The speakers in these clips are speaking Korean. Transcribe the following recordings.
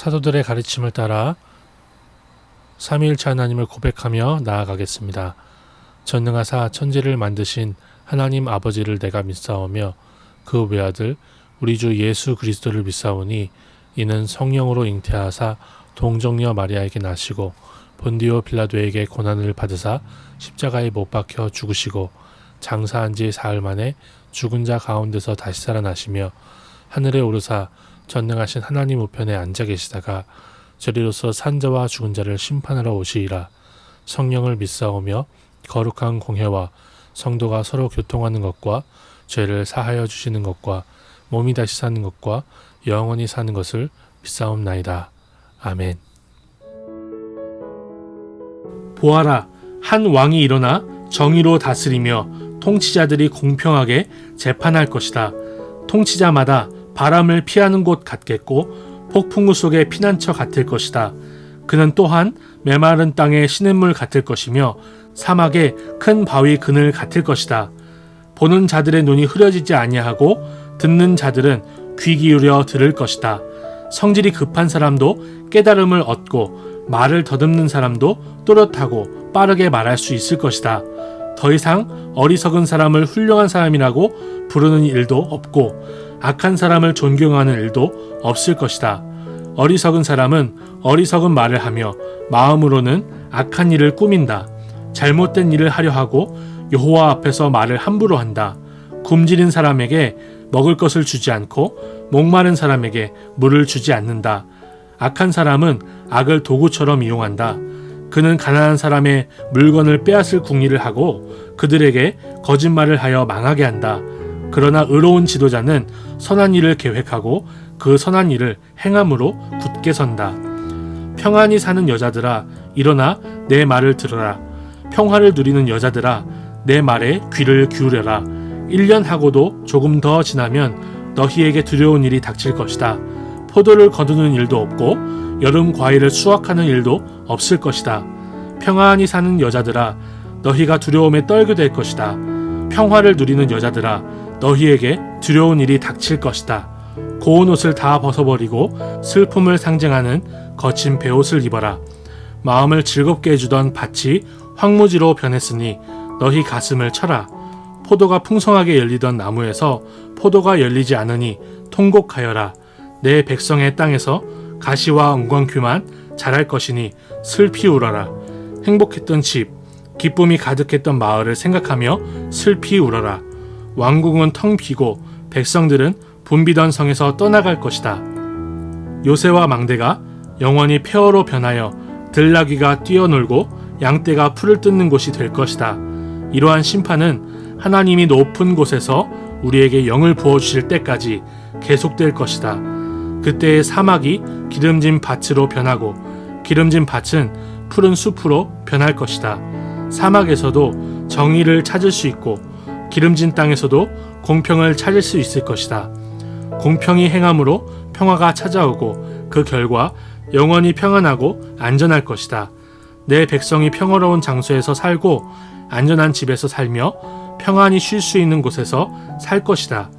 사도들의 가르침을 따라 삼위일체 하나님을 고백하며 나아가겠습니다. 전능하사 천지를 만드신 하나님 아버지를 내가 믿사오며 그 외아들 우리 주 예수 그리스도를 믿사오니 이는 성령으로 잉태하사 동정녀 마리아에게 나시고 본디오 빌라도에게 고난을 받으사 십자가에 못 박혀 죽으시고 장사한 지 사흘 만에 죽은 자 가운데서 다시 살아나시며 하늘에 오르사 전능하신 하나님 우편에 앉아 계시다가 저리로서 산자와 죽은 자를 심판하러 오시리라 성령을 믿사오며 거룩한 공회와 성도가 서로 교통하는 것과 죄를 사하여 주시는 것과 몸이 다시 사는 것과 영원히 사는 것을 믿사옵나이다. 아멘. 보아라, 한 왕이 일어나 정의로 다스리며 통치자들이 공평하게 재판할 것이다. 통치자마다 바람을 피하는 곳 같겠고 폭풍우 속의 피난처 같을 것이다. 그는 또한 메마른 땅의 시냇물 같을 것이며 사막의 큰 바위 그늘 같을 것이다. 보는 자들의 눈이 흐려지지 아니하고 듣는 자들은 귀 기울여 들을 것이다. 성질이 급한 사람도 깨달음을 얻고 말을 더듬는 사람도 또렷하고 빠르게 말할 수 있을 것이다. 더 이상 어리석은 사람을 훌륭한 사람이라고 부르는 일도 없고 악한 사람을 존경하는 일도 없을 것이다. 어리석은 사람은 어리석은 말을 하며 마음으로는 악한 일을 꾸민다. 잘못된 일을 하려 하고 여호와 앞에서 말을 함부로 한다. 굶주린 사람에게 먹을 것을 주지 않고 목마른 사람에게 물을 주지 않는다. 악한 사람은 악을 도구처럼 이용한다. 그는 가난한 사람의 물건을 빼앗을 궁리를 하고 그들에게 거짓말을 하여 망하게 한다. 그러나 의로운 지도자는 선한 일을 계획하고 그 선한 일을 행함으로 굳게 선다. 평안히 사는 여자들아 일어나 내 말을 들어라. 평화를 누리는 여자들아 내 말에 귀를 기울여라. 1년 하고도 조금 더 지나면 너희에게 두려운 일이 닥칠 것이다. 포도를 거두는 일도 없고 여름 과일을 수확하는 일도 없을 것이다. 평안히 사는 여자들아 너희가 두려움에 떨게 될 것이다. 평화를 누리는 여자들아 너희에게 두려운 일이 닥칠 것이다. 고운 옷을 다 벗어버리고 슬픔을 상징하는 거친 베옷을 입어라. 마음을 즐겁게 해주던 밭이 황무지로 변했으니 너희 가슴을 쳐라. 포도가 풍성하게 열리던 나무에서 포도가 열리지 않으니 통곡하여라. 내 백성의 땅에서 가시와 엉겅퀴만 자랄 것이니 슬피 울어라. 행복했던 집, 기쁨이 가득했던 마을을 생각하며 슬피 울어라. 왕궁은 텅 비고 백성들은 붐비던 성에서 떠나갈 것이다. 요새와 망대가 영원히 폐허로 변하여 들나귀가 뛰어놀고 양떼가 풀을 뜯는 곳이 될 것이다. 이러한 심판은 하나님이 높은 곳에서 우리에게 영을 부어주실 때까지 계속될 것이다. 그때의 사막이 기름진 밭으로 변하고 기름진 밭은 푸른 숲으로 변할 것이다. 사막에서도 정의를 찾을 수 있고 기름진 땅에서도 공평을 찾을 수 있을 것이다. 공평히 행함으로 평화가 찾아오고 그 결과 영원히 평안하고 안전할 것이다. 내 백성이 평화로운 장소에서 살고 안전한 집에서 살며 평안히 쉴 수 있는 곳에서 살 것이다.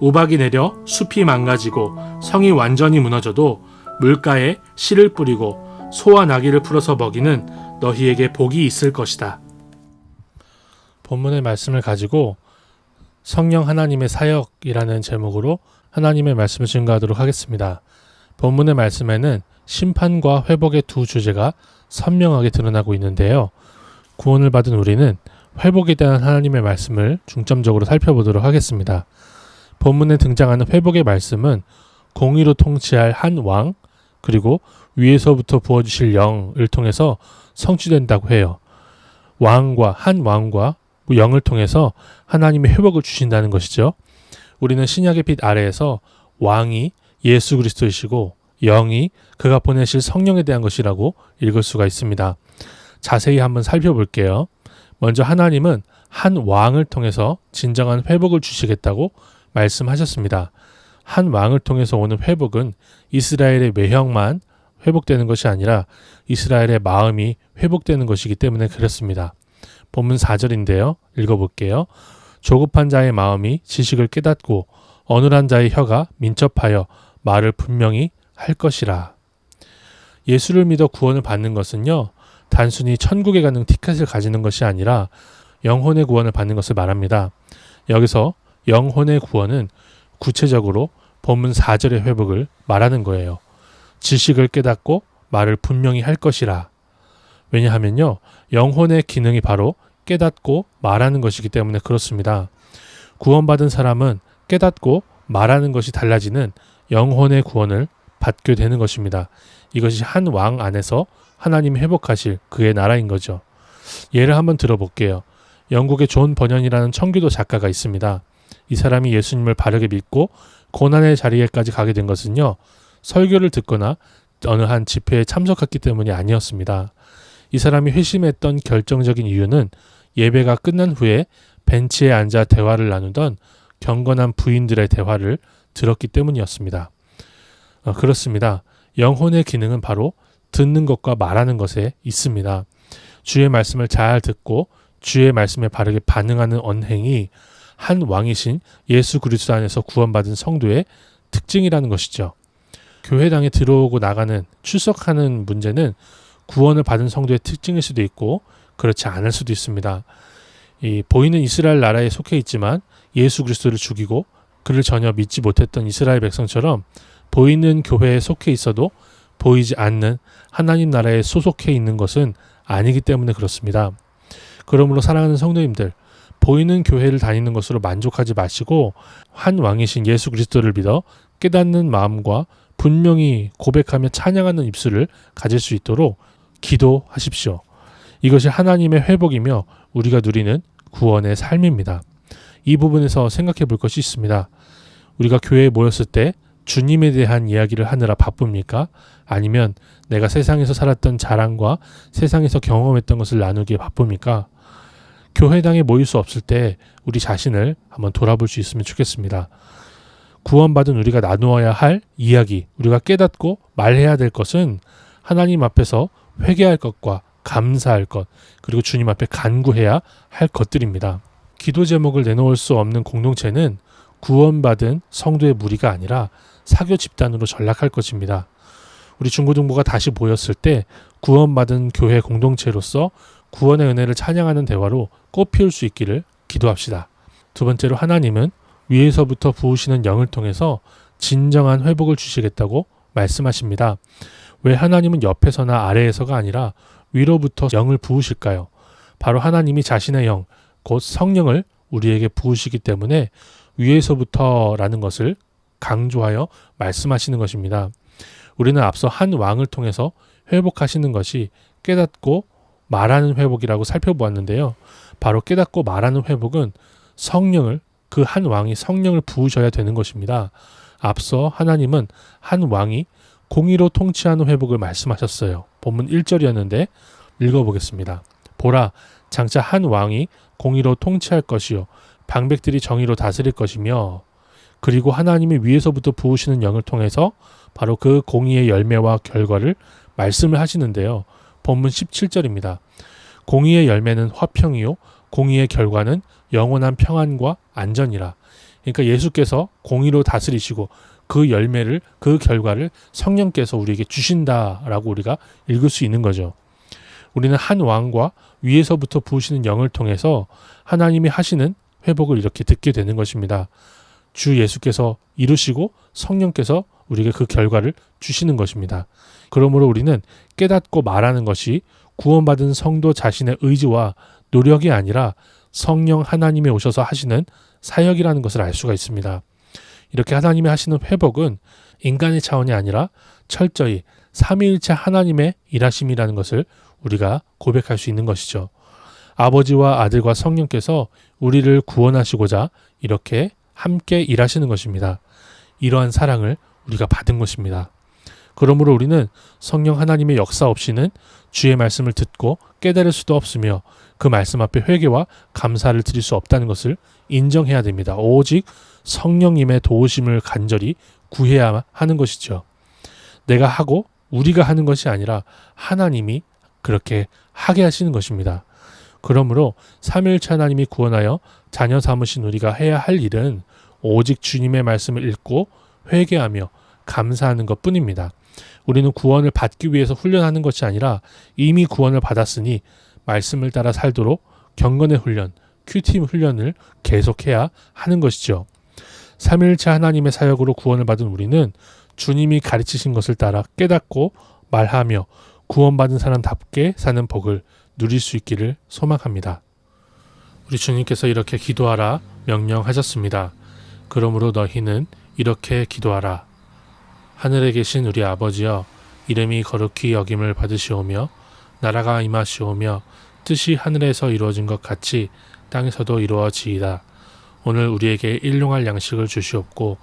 우박이 내려 숲이 망가지고 성이 완전히 무너져도 물가에 씨를 뿌리고 소와 나귀를 풀어서 먹이는 너희에게 복이 있을 것이다. 본문의 말씀을 가지고 성령 하나님의 사역이라는 제목으로 하나님의 말씀을 증거하도록 하겠습니다. 본문의 말씀에는 심판과 회복의 두 주제가 선명하게 드러나고 있는데요. 구원을 받은 우리는 회복에 대한 하나님의 말씀을 중점적으로 살펴보도록 하겠습니다. 본문에 등장하는 회복의 말씀은 공의로 통치할 한 왕, 그리고 위에서부터 부어주실 영을 통해서 성취된다고 해요. 왕과 한 왕과 영을 통해서 하나님의 회복을 주신다는 것이죠. 우리는 신약의 빛 아래에서 왕이 예수 그리스도이시고 영이 그가 보내실 성령에 대한 것이라고 읽을 수가 있습니다. 자세히 한번 살펴볼게요. 먼저 하나님은 한 왕을 통해서 진정한 회복을 주시겠다고 말씀하셨습니다. 한 왕을 통해서 오는 회복은 이스라엘의 외형만 회복되는 것이 아니라 이스라엘의 마음이 회복되는 것이기 때문에 그렇습니다. 본문 4절인데요. 읽어볼게요. 조급한 자의 마음이 지식을 깨닫고 어눌한 자의 혀가 민첩하여 말을 분명히 할 것이라. 예수를 믿어 구원을 받는 것은요. 단순히 천국에 가는 티켓을 가지는 것이 아니라 영혼의 구원을 받는 것을 말합니다. 여기서 영혼의 구원은 구체적으로 본문 4절의 회복을 말하는 거예요. 지식을 깨닫고 말을 분명히 할 것이라. 왜냐하면요. 영혼의 기능이 바로 깨닫고 말하는 것이기 때문에 그렇습니다. 구원받은 사람은 깨닫고 말하는 것이 달라지는 영혼의 구원을 받게 되는 것입니다. 이것이 한 왕 안에서 하나님이 회복하실 그의 나라인 거죠. 예를 한번 들어볼게요. 영국의 존 버년이라는 청교도 작가가 있습니다. 이 사람이 예수님을 바르게 믿고 고난의 자리에까지 가게 된 것은요. 설교를 듣거나 어느 한 집회에 참석했기 때문이 아니었습니다. 이 사람이 회심했던 결정적인 이유는 예배가 끝난 후에 벤치에 앉아 대화를 나누던 경건한 부인들의 대화를 들었기 때문이었습니다. 어, 그렇습니다. 영혼의 기능은 바로 듣는 것과 말하는 것에 있습니다. 주의 말씀을 잘 듣고 주의 말씀에 바르게 반응하는 언행이 한 왕이신 예수 그리스도 안에서 구원받은 성도의 특징이라는 것이죠. 교회당에 들어오고 나가는 출석하는 문제는 구원을 받은 성도의 특징일 수도 있고 그렇지 않을 수도 있습니다. 이 보이는 이스라엘 나라에 속해 있지만 예수 그리스도를 죽이고 그를 전혀 믿지 못했던 이스라엘 백성처럼 보이는 교회에 속해 있어도 보이지 않는 하나님 나라에 소속해 있는 것은 아니기 때문에 그렇습니다. 그러므로 사랑하는 성도님들, 보이는 교회를 다니는 것으로 만족하지 마시고 한 왕이신 예수 그리스도를 믿어 깨닫는 마음과 분명히 고백하며 찬양하는 입술을 가질 수 있도록 기도하십시오. 이것이 하나님의 회복이며 우리가 누리는 구원의 삶입니다. 이 부분에서 생각해 볼 것이 있습니다. 우리가 교회에 모였을 때 주님에 대한 이야기를 하느라 바쁩니까? 아니면 내가 세상에서 살았던 자랑과 세상에서 경험했던 것을 나누기에 바쁩니까? 교회당에 모일 수 없을 때 우리 자신을 한번 돌아볼 수 있으면 좋겠습니다. 구원받은 우리가 나누어야 할 이야기, 우리가 깨닫고 말해야 될 것은 하나님 앞에서 회개할 것과 감사할 것, 그리고 주님 앞에 간구해야 할 것들입니다. 기도 제목을 내놓을 수 없는 공동체는 구원받은 성도의 무리가 아니라 사교 집단으로 전락할 것입니다. 우리 중고등부가 다시 모였을 때 구원받은 교회 공동체로서 구원의 은혜를 찬양하는 대화로 꽃피울 수 있기를 기도합시다. 두 번째로 하나님은 위에서부터 부으시는 영을 통해서 진정한 회복을 주시겠다고 말씀하십니다. 왜 하나님은 옆에서나 아래에서가 아니라 위로부터 영을 부으실까요? 바로 하나님이 자신의 영, 곧 성령을 우리에게 부으시기 때문에 위에서부터라는 것을 강조하여 말씀하시는 것입니다. 우리는 앞서 한 왕을 통해서 회복하시는 것이 깨닫고 말하는 회복이라고 살펴보았는데요. 바로 깨닫고 말하는 회복은 성령을 그 한 왕이 성령을 부으셔야 되는 것입니다. 앞서 하나님은 한 왕이 공의로 통치하는 회복을 말씀하셨어요. 본문 1절이었는데 읽어보겠습니다. 보라, 장차 한 왕이 공의로 통치할 것이요. 방백들이 정의로 다스릴 것이며 그리고 하나님이 위에서부터 부으시는 영을 통해서 바로 그 공의의 열매와 결과를 말씀을 하시는데요. 본문 17절입니다. 공의의 열매는 화평이요. 공의의 결과는 영원한 평안과 안전이라. 그러니까 예수께서 공의로 다스리시고 그 열매를 그 결과를 성령께서 우리에게 주신다라고 우리가 읽을 수 있는 거죠. 우리는 한 왕과 위에서부터 부으시는 영을 통해서 하나님이 하시는 회복을 이렇게 듣게 되는 것입니다. 주 예수께서 이루시고 성령께서 우리에게 그 결과를 주시는 것입니다. 그러므로 우리는 깨닫고 말하는 것이 구원받은 성도 자신의 의지와 노력이 아니라 성령 하나님이 오셔서 하시는 사역이라는 것을 알 수가 있습니다. 이렇게 하나님이 하시는 회복은 인간의 차원이 아니라 철저히 삼위일체 하나님의 일하심이라는 것을 우리가 고백할 수 있는 것이죠. 아버지와 아들과 성령께서 우리를 구원하시고자 이렇게 함께 일하시는 것입니다. 이러한 사랑을 우리가 받은 것입니다. 그러므로 우리는 성령 하나님의 역사 없이는 주의 말씀을 듣고 깨달을 수도 없으며 그 말씀 앞에 회개와 감사를 드릴 수 없다는 것을 인정해야 됩니다. 오직 성령님의 도우심을 간절히 구해야 하는 것이죠. 내가 하고 우리가 하는 것이 아니라 하나님이 그렇게 하게 하시는 것입니다. 그러므로 삼일체 하나님이 구원하여 자녀 삼으신 우리가 해야 할 일은 오직 주님의 말씀을 읽고 회개하며 감사하는 것 뿐입니다. 우리는 구원을 받기 위해서 훈련하는 것이 아니라 이미 구원을 받았으니 말씀을 따라 살도록 경건의 훈련, 큐팀 훈련을 계속해야 하는 것이죠. 삼일체 하나님의 사역으로 구원을 받은 우리는 주님이 가르치신 것을 따라 깨닫고 말하며 구원받은 사람답게 사는 복을 누릴 수 있기를 소망합니다. 우리 주님께서 이렇게 기도하라 명령하셨습니다. 그러므로 너희는 이렇게 기도하라. 하늘에 계신 우리 아버지여 이름이 거룩히 여김을 받으시오며 나라가 임하시오며 뜻이 하늘에서 이루어진 것 같이 땅에서도 이루어지이다. 오늘 우리에게 일용할 양식을 주시옵고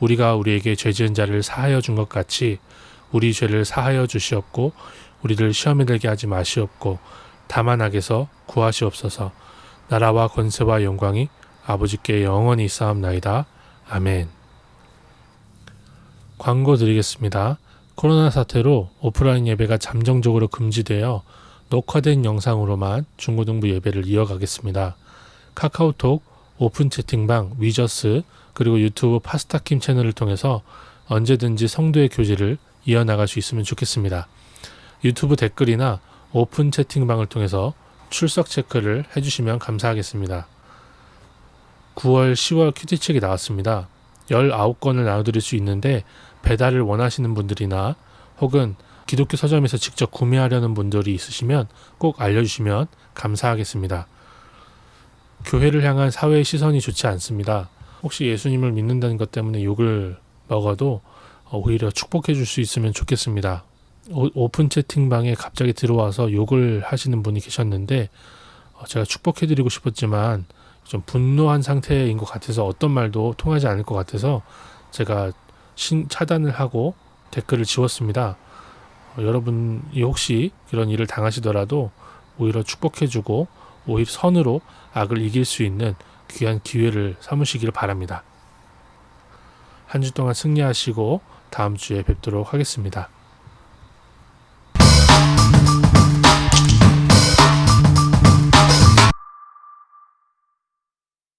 우리가 우리에게 죄 지은 자를 사하여 준 것 같이 우리 죄를 사하여 주시옵고 우리를 시험에 들게 하지 마시옵고 다만 악에서 구하시옵소서 나라와 권세와 영광이 아버지께 영원히 쌓옵나이다. 아멘. 광고 드리겠습니다. 코로나 사태로 오프라인 예배가 잠정적으로 금지되어 녹화된 영상으로만 중고등부 예배를 이어가겠습니다. 카카오톡, 오픈 채팅방, 위저스, 그리고 유튜브 파스타킴 채널을 통해서 언제든지 성도의 교제를 이어나갈 수 있으면 좋겠습니다. 유튜브 댓글이나 오픈 채팅방을 통해서 출석 체크를 해주시면 감사하겠습니다. 9월, 10월 큐티책이 나왔습니다. 19권을 나눠드릴 수 있는데 배달을 원하시는 분들이나 혹은 기독교 서점에서 직접 구매하려는 분들이 있으시면 꼭 알려주시면 감사하겠습니다. 교회를 향한 사회의 시선이 좋지 않습니다. 혹시 예수님을 믿는다는 것 때문에 욕을 먹어도 오히려 축복해 줄 수 있으면 좋겠습니다. 오, 오픈 채팅방에 갑자기 들어와서 욕을 하시는 분이 계셨는데 어, 제가 축복해 드리고 싶었지만 좀 분노한 상태인 것 같아서 어떤 말도 통하지 않을 것 같아서 제가 신, 차단을 하고 댓글을 지웠습니다. 어, 여러분이 혹시 그런 일을 당하시더라도 오히려 축복해주고 오히려 선으로 악을 이길 수 있는 귀한 기회를 삼으시기를 바랍니다. 한 주 동안 승리하시고 다음 주에 뵙도록 하겠습니다.